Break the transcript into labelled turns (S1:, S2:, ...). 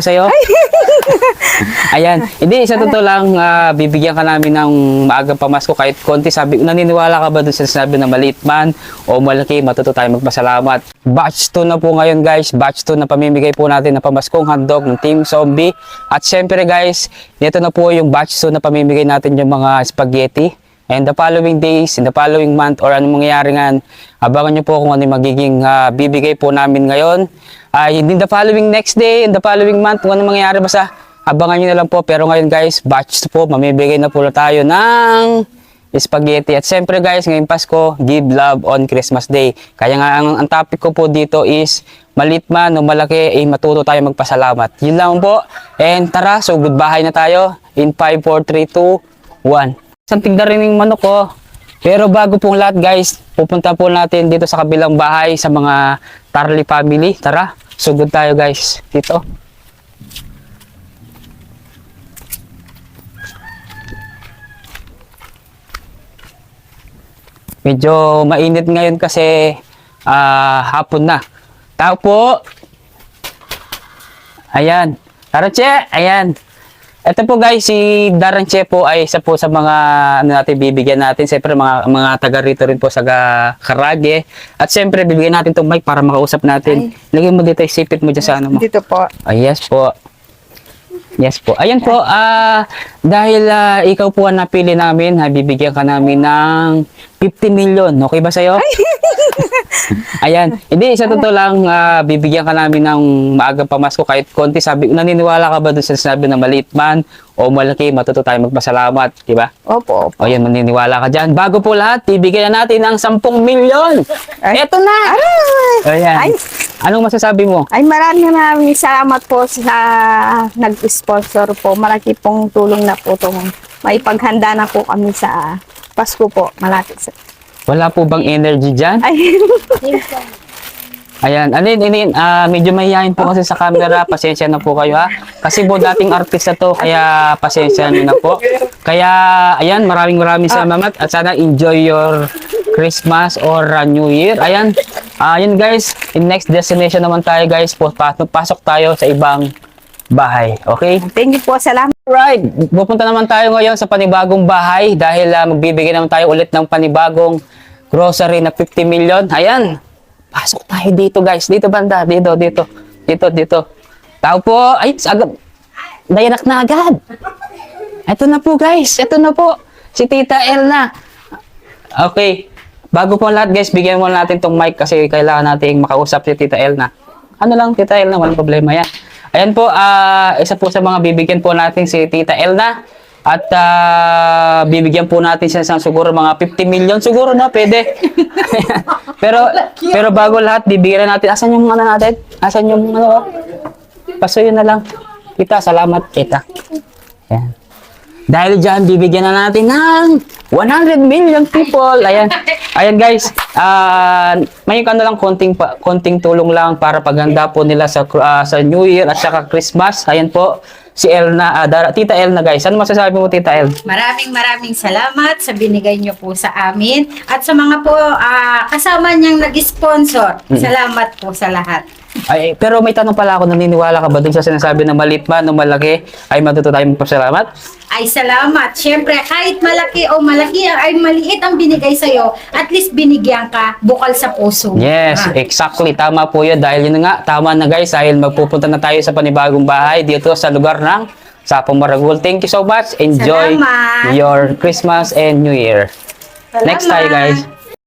S1: sa'yo. Ayan. Hindi, sa totoo lang, ah, bibigyan ka namin ng maagang pamasko kahit konti. Sabi, naniniwala ka ba dun sa sinabi na maliit man o malaki, matuto tayo magpasalamat. Batch 2 na po ngayon guys. Batch 2 na pamimigay po natin na pamaskong hotdog ng Team Zombie. At syempre guys, dito na po yung batch 2 na pamimigay natin yung mga spaghetti. And the following days, in the following month, or anong mangyayari nga, abangan nyo po kung ano yung magiging ah, bibigay po namin ngayon. Ay, in the following next day, in the following month, kung ano mangyayari, basta abangan nyo na lang po. Pero ngayon guys, batch po, mamibigay na po tayo ng spaghetti. At siyempre guys, ngayong Pasko, give love on Christmas Day. Kaya nga, ang, ang topic ko po dito is, malit man o malaki, eh, matuto tayo magpasalamat. Yun lang po. And tara, so goodbye na tayo. In 5, 4, 3, 2, 1. Isang tigda rin yung manok ko. Pero bago pong lahat guys, pupunta po natin dito sa kabilang bahay sa mga Tarly family. Tara, sugod tayo guys dito. Medyo mainit ngayon kasi ah, hapon na. Tao po. Ayan. Taranche, ayan. Ito po guys, si Daranche po ay isa po sa mga ano natin bibigyan natin. Siyempre mga mga taga rito rin po sa Karage. At siyempre bibigyan natin tong mic para makausap natin. Lagyan mo dito, isipit mo dyan sa ano mo.
S2: Dito po.
S1: Ah, yes po. Yes po. Ayan po, ah dahil ah, ikaw po ang napili namin, ha, bibigyan ka namin ng 50 million. Okay ba sa'yo? Ayan. Hindi, sa totoo lang, ah, bibigyan ka namin ng maagang pamasko kahit konti. Sabi, naniniwala ka ba dun sa sinabi na maliit man o malaki, matuto tayo magpasalamat, di ba?
S2: Opo, opo.
S1: O yan, maniniwala ka dyan. Bago po lahat, bibigyan na natin ng 10 milyon.
S2: Ay.
S1: Eto na!
S2: Ay,
S1: Ayan.
S2: Ay.
S1: Anong masasabi mo?
S2: ay maraming maraming salamat po sa nag-sponsor po. Malaki pong tulong na po itong may paghanda na po kami sa Pasko po. Malapit sa...
S1: Wala po bang energy dyan?
S2: Ay,
S1: Ayan, anin, anin, ah medyo mahihayin po kasi sa camera, pasensya na po kayo ha. Kasi po dating artista to, kaya pasensya nyo na po. Kaya, ayan, maraming maraming salamat at sana enjoy your Christmas or uh, New Year. Ayan, ayan guys, in next destination naman tayo guys, po, pasok, pasok tayo sa ibang bahay, okay?
S2: thank you po. Salamat.
S1: Right, pupunta naman tayo ngayon sa panibagong bahay dahil ah, magbibigay naman tayo ulit ng panibagong grocery na 50 million. Ayan, pasok tayo dito guys. Dito banda, dito, dito, dito, dito. Tao po, ay, agad, dayanak na agad. Ito na po guys, ito na po. Si Tita Elna. Okay, bago po lahat guys, bigyan mo natin tong mic kasi kailangan nating makausap si Tita Elna. Ano lang, Tita Elna, walang problema yan. Ayan po, ah, isa po sa mga bibigyan po natin si Tita Elna. At ah, bibigyan po natin siya ng siguro mga 50 million siguro na pwede. pero pero bago lahat bibigyan na natin. Asan yung ano natin? Asan yung ano? oh? Pasuyo na lang. Kita, salamat kita. Ayan. Dahil dyan, bibigyan na natin ng 100 million people. Ayan. Ayan guys. ah may ano lang konting konting tulong lang para paghanda po nila sa ah, sa New Year at saka Christmas. Ayan po si Elna, Dara- Tita Elna guys. Ano masasabi mo Tita El?
S3: Maraming maraming salamat sa binigay niyo po sa amin at sa mga po ah, kasama niyang nag-sponsor. Salamat po sa lahat.
S1: Ay, pero may tanong pala ako, naniniwala ka ba dun sa sinasabi na maliit man o malaki ay matuto tayo magpasalamat?
S3: Ay salamat. Siyempre, kahit malaki o malaki ay maliit ang binigay sa iyo, at least binigyan ka bukal sa puso.
S1: Yes,
S3: Ah.
S1: exactly. Tama po yun. Dahil yun nga, tama na guys. Dahil magpupunta na tayo sa panibagong bahay dito sa lugar ng Sapong Maragul. Thank you so much. Enjoy
S3: Salamat.
S1: your Christmas and New Year. Next tayo guys.